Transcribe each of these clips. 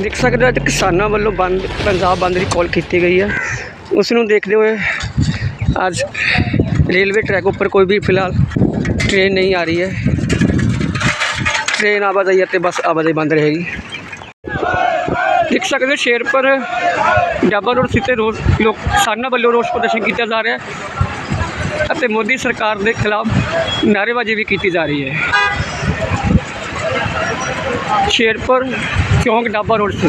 ਦੇਖ ਸਕਦੇ ਹੋ ਅੱਜ ਕਿਸਾਨਾਂ ਵੱਲੋਂ ਬੰਦ ਪੰਜਾਬ ਬੰਦ ਦੀ ਕਾਲ ਕੀਤੀ ਗਈ ਹੈ। ਉਸ ਨੂੰ ਦੇਖਦੇ ਹੋਏ ਅੱਜ ਰੇਲਵੇ ਟਰੈਕ ਉੱਪਰ ਕੋਈ ਵੀ ਫਿਲਹਾਲ ਟ੍ਰੇਨ ਨਹੀਂ ਆ ਰਹੀ ਹੈ। ਟ੍ਰੇਨ ਆਵਾਜਾਈ ਅਤੇ ਬੱਸ ਆਵਾਜਾਈ ਬੰਦ ਰਹੇਗੀ। ਦੇਖ ਸਕਦੇ ਹੋ ਸ਼ੇਰਪੁਰ ਡਾਬਾ ਰੋਡ ਸਥਿਤ ਰੋਡ ਲੋਕ ਕਿਸਾਨਾਂ ਵੱਲੋਂ ਰੋਸ ਪ੍ਰਦਰਸ਼ਨ ਕੀਤਾ ਜਾ ਰਿਹਾ ਹੈ ਅਤੇ ਮੋਦੀ ਸਰਕਾਰ ਦੇ ਖਿਲਾਫ ਨਾਅਰੇਬਾਜ਼ੀ ਵੀ ਕੀਤੀ ਜਾ ਰਹੀ ਹੈ। शेरपुर चौक डाबा रोड से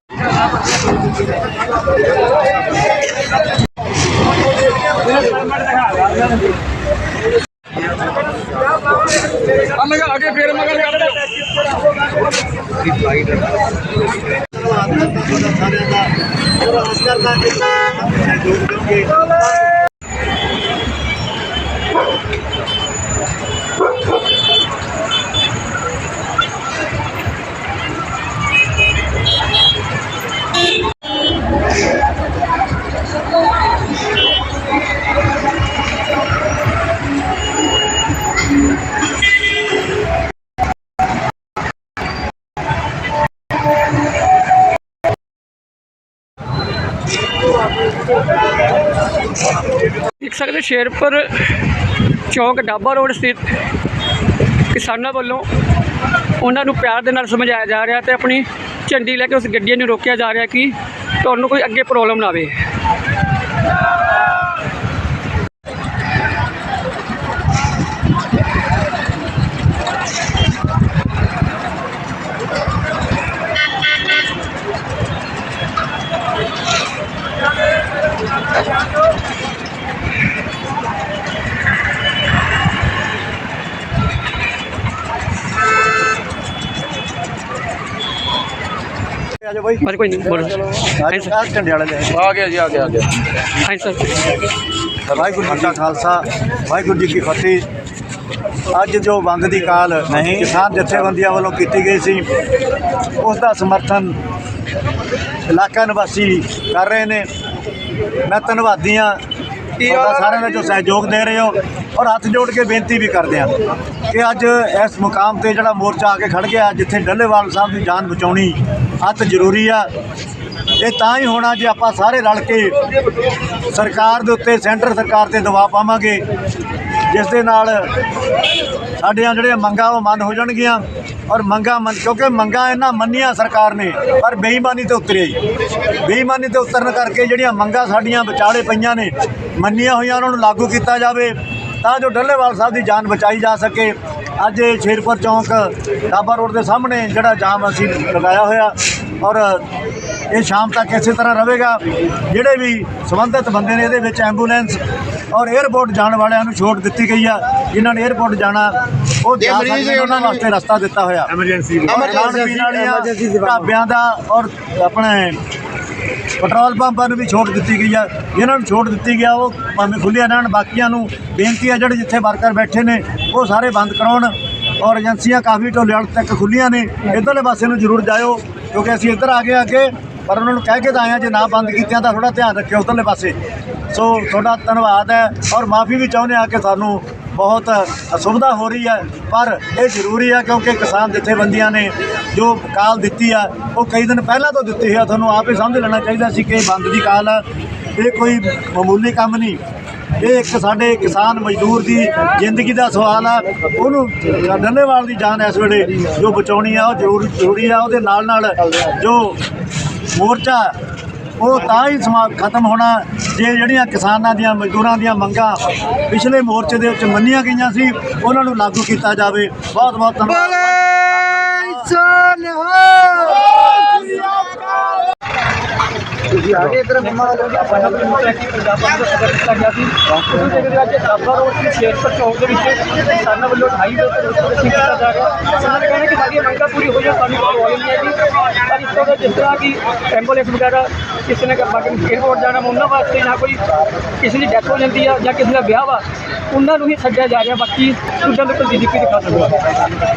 मगर आगे फिर मगर सारे का और आस्कर का सहयोग करके ਸਕਦੇ ਸ਼ੇਰਪੁਰ ਚੌਂਕ ਡਾਬਾ ਰੋਡ ਸਥਿਤ ਕਿਸਾਨਾਂ ਵੱਲੋਂ ਉਹਨਾਂ ਨੂੰ ਪਿਆਰ ਦੇ ਨਾਲ ਸਮਝਾਇਆ ਜਾ ਰਿਹਾ ਤੇ ਆਪਣੀ ਝੰਡੀ ਲੈ ਕੇ ਉਸ ਗੱਡੀਆਂ ਨੂੰ ਰੋਕਿਆ ਜਾ ਰਿਹਾ ਕਿ ਤੁਹਾਨੂੰ ਕੋਈ ਅੱਗੇ ਪ੍ਰੋਬਲਮ ਨਾ ਆਵੇ। ਆਜੋ ਬਾਈ। ਬਸ ਕੋਈ ਨਹੀਂ ਬੋਲੋ। ਹਾਂਜੀ ਸਰ। ਆਹ ਝੰਡੇ ਵਾਲੇ ਲੈ ਆ ਗਿਆ ਜੀ ਆ ਗਿਆ ਆ ਗਿਆ। ਹਾਂਜੀ ਸਰ। ਵਾਹਿਗੁਰੂ ਜੀ ਕਾ ਖਾਲਸਾ ਵਾਹਿਗੁਰੂ ਜੀ ਕੀ ਫਤਿਹ। ਅੱਜ ਜੋ ਬੰਦ ਦੀ ਕਾਲ ਨਹੀਂ। ਕਿਸਾਨ ਜਥੇਬੰਦੀਆਂ ਵੱਲੋਂ ਕੀਤੀ ਗਈ ਸੀ ਉਸ ਦਾ ਸਮਰਥਨ ਇਲਾਕਾ ਨਿਵਾਸੀ ਕਰ ਰਹੇ ਨੇ। ਮੈਂ ਧੰਨਵਾਦੀ ਹਾਂ ਤੁਹਾਡਾ ਸਾਰਿਆਂ ਦਾ ਜੋ? ਸਹਿਯੋਗ ਦੇ ਰਹੇ ਹੋ ਔਰ ਹੱਥ ਜੋੜ ਕੇ ਬੇਨਤੀ ਵੀ ਕਰਦੇ ਹਾਂ। ਕਿ ਅੱਜ ਇਸ ਮੁਕਾਮ ਤੇ ਜਿਹੜਾ ਮੋਰਚਾ ਆ ਕੇ ਖੜ ਗਿਆ, ਜਿੱਥੇ ਡੱਲੇਵਾਲ ਸਾਹਿਬ ਦੀ ਜਾਨ ਬਚਾਉਣੀ ਅੱਤ ਜ਼ਰੂਰੀ ਆ। ਇਹ ਤਾਂ ਹੀ ਹੋਣਾ ਜੇ ਆਪਾਂ ਸਾਰੇ ਰਲ ਕੇ ਸਰਕਾਰ ਦੇ ਉੱਤੇ, ਸੈਂਟਰ ਸਰਕਾਰ ਤੇ ਦਬਾਅ ਪਾਵਾਂਗੇ, ਜਿਸ ਦੇ ਨਾਲ ਸਾਡੀਆਂ ਜਿਹੜੀਆਂ ਮੰਗਾਂ ਉਹ ਮੰਨ ਹੋ ਜਾਣਗੀਆਂ। ਔਰ ਮੰਗਾਂ ਮੰਨ, ਕਿਉਂਕਿ ਮੰਗਾਂ ਇਹਨਾਂ ਮੰਨੀਆਂ ਸਰਕਾਰ ਨੇ, ਪਰ ਬੇਈਮਾਨੀ ਤੇ ਉਤਰਿਆ ਹੀ ਬੇਈਮਾਨੀ ਤੇ ਉਤਰਨ ਕਰਕੇ ਜਿਹੜੀਆਂ ਮੰਗਾਂ ਸਾਡੀਆਂ ਵਿਚਾਲੇ ਪਈਆਂ ਨੇ, ਮੰਨੀਆਂ ਹੋਈਆਂ, ਉਹਨਾਂ ਨੂੰ ਲਾਗੂ ਕੀਤਾ ਜਾਵੇ। ਤਾਂ ਜੋ ਡੱਲੇਵਾਲ ਸਾਹਿਬ ਦੀ ਜਾਨ ਬਚਾਈ ਜਾ ਸਕੇ। ਅੱਜ ਇਹ ਸ਼ੇਰਪੁਰ ਚੌਂਕ ਡਾਬਾ ਰੋਡ ਦੇ ਸਾਹਮਣੇ ਜਿਹੜਾ ਜਾਮ ਅਸੀਂ ਲਗਾਇਆ ਹੋਇਆ ਔਰ ਇਹ ਸ਼ਾਮ ਤੱਕ ਇਸੇ ਤਰ੍ਹਾਂ ਰਹੇਗਾ। ਜਿਹੜੇ ਵੀ ਸੰਬੰਧਿਤ ਬੰਦੇ ਨੇ ਇਹਦੇ ਵਿੱਚ ਐਂਬੂਲੈਂਸ ਔਰ 에ਅਰਪੋਰਟ ਜਾਣ ਵਾਲਿਆਂ ਨੂੰ ਛੋਟ ਦਿੱਤੀ ਗਈ ਆ। ਜਿਨ੍ਹਾਂ ਨੇ 에ਅਰਪੋਰਟ ਜਾਣਾ ਉਹ ਜਾ ਸਕਦੇ ਉਹਨਾਂ ਵਾਸਤੇ ਰਸਤਾ ਦਿੱਤਾ ਹੋਇਆ। ਐਮਰਜੈਂਸੀ ਐਮਰਜੈਂਸੀ ਢਾਬਿਆਂ ਦਾ ਔਰ ਆਪਣੇ ਪੈਟਰੋਲ ਪੰਪਾਂ ਨੂੰ ਵੀ ਛੋਟ ਦਿੱਤੀ ਗਈ ਆ। ਜਿਨ੍ਹਾਂ ਨੂੰ ਛੋਟ ਦਿੱਤੀ ਗਿਆ, ਉਹ ਭਾਵੇਂ ਖੁੱਲ੍ਹੀਆਂ ਰਹਿਣ, ਬਾਕੀਆਂ ਨੂੰ ਬੇਨਤੀ ਆ, ਜਿਹੜੇ ਜਿੱਥੇ ਵਰਕਰ ਬੈਠੇ ਨੇ, ਉਹ ਸਾਰੇ ਬੰਦ ਕਰਾਉਣ। ਔਰ ਏਜੰਸੀਆਂ ਕਾਫੀ ਢੋਲੇ ਤੱਕ ਖੁੱਲ੍ਹੀਆਂ ਨੇ। ਇੱਧਰਲੇ ਪਾਸੇ ਨੂੰ ਜ਼ਰੂਰ ਜਾਇਓ, ਕਿਉਂਕਿ ਅਸੀਂ ਇੱਧਰ ਆ ਗਏ ਅੱਗੇ, ਪਰ ਉਹਨਾਂ ਨੂੰ ਕਹਿ ਕੇ ਤਾਂ ਆਏ ਆ, ਜੇ ਨਾ ਬੰਦ ਕੀਤੀਆਂ ਤਾਂ ਥੋੜਾ ਧਿਆਨ ਰੱਖਿਓ ਉੱਧਰਲੇ ਪਾਸੇ। ਸੋ ਤੁਹਾਡਾ ਧੰਨਵਾਦ ਹੈ, ਔਰ ਮਾਫੀ ਵੀ ਚਾਹੁੰਦੇ ਆ ਕਿ ਸਾਨੂੰ ਬਹੁਤ ਅਸੁਵਿਧਾ ਹੋ ਰਹੀ ਹੈ, ਪਰ ਇਹ ਜ਼ਰੂਰੀ ਹੈ ਕਿਉਂਕਿ ਕਿਸਾਨ ਜਥੇਬੰਦੀਆਂ ਨੇ ਜੋ ਕਾਲ ਦਿੱਤੀ ਆ, ਉਹ ਕਈ ਦਿਨ ਪਹਿਲਾਂ ਤੋਂ ਦਿੱਤੀ ਹੈ ਤੁਹਾਨੂੰ ਆਪ ਹੀ ਸਮਝ ਲੈਣਾ ਚਾਹੀਦਾ ਸੀ ਕਿ ਬੰਦ ਦੀ ਕਾਲ ਆ, ਇਹ ਕੋਈ ਮਾਮੂਲੀ ਕੰਮ ਨਹੀਂ। ਇਹ ਇੱਕ ਸਾਡੇ ਕਿਸਾਨ ਮਜ਼ਦੂਰ ਦੀ ਜ਼ਿੰਦਗੀ ਦਾ ਸਵਾਲ ਆ, ਉਹਨੂੰ ਡੱਲੇਵਾਲ ਦੀ ਜਾਨ ਇਸ ਵੇਲੇ ਜੋ ਬਚਾਉਣੀ ਆ, ਉਹ ਜ਼ਰੂਰ ਜ਼ਰੂਰੀ ਆ, ਉਹਦੇ ਨਾਲ ਨਾਲ ਜੋ ਮੋਰਚਾ, ਉਹ ਤਾਂ ਹੀ ਸਮਾ ਖਤਮ ਹੋਣਾ ਜੇ ਜਿਹੜੀਆਂ ਕਿਸਾਨਾਂ ਦੀਆਂ ਮਜ਼ਦੂਰਾਂ ਦੀਆਂ ਮੰਗਾਂ ਪਿਛਲੇ ਮੋਰਚੇ ਦੇ ਵਿੱਚ ਮੰਨੀਆਂ ਗਈਆਂ ਸੀ ਉਹਨਾਂ ਨੂੰ ਲਾਗੂ ਕੀਤਾ ਜਾਵੇ। ਬਹੁਤ ਬਹੁਤ ਧੰਨਵਾਦ ਤੁਸੀਂ ਆਗੇ ਇਧਰ ਮੰਮਾ ਆਪਾਂ ਨੂੰ ਪੰਜਾਬ ਦਾ ਸਦਰ ਦਿੱਤਾ ਗਿਆ ਸੀ। ਤੁਸੀਂ ਦੇਖਦੇ ਅੱਜ ਡਾਬਾ ਰੋਡ ਤੇ ਸ਼ੇਰਪੁਰ ਚੌਕ ਦੇ ਵਿੱਚ। ਕਿਸਾਨਾਂ ਵੱਲੋਂ 2.5 ਰੁਪਏ ਤੇ ਕੀਤਾ ਜਾ ਰਿਹਾ। ਉਹਨਾਂ ਨੇ ਕਹਿਣਾ ਕਿ ਸਾਡੀਆਂ ਮੰਗਾਂ ਪੂਰੀ ਹੋ ਜਾਣ, ਸਾਨੂੰ ਕੋਈ ਪ੍ਰੋਬਲਮ ਨਹੀਂ ਹੈ ਪਰ ਇਸ ਤੋਂ ਜਿਸ ਤਰ੍ਹਾਂ ਕਿ ਐਂਬੂਲੈਂਸ ਵਗੈਰਾ ਕਿਸੇ ਨੇ ਬਾਕੀ ਏਅਰਪੋਰਟ ਜਾਣਾ, ਉਹਨਾਂ ਵਾਸਤੇ ਨਾ ਕੋਈ ਕਿਸੇ ਦੀ ਡੈਥ ਹੋ ਜਾਂਦੀ ਆ ਜਾਂ ਕਿਸੇ ਦਾ ਵਿਆਹ ਵਾ, ਉਹਨਾਂ ਨੂੰ ਹੀ ਛੱਡਿਆ ਜਾ ਰਿਹਾ। ਬਾਕੀ ਦੂਜਾ ਲੋਕਲ ਜੀਡੀਪੀ ਦਿਖਾ ਸਕਦਾ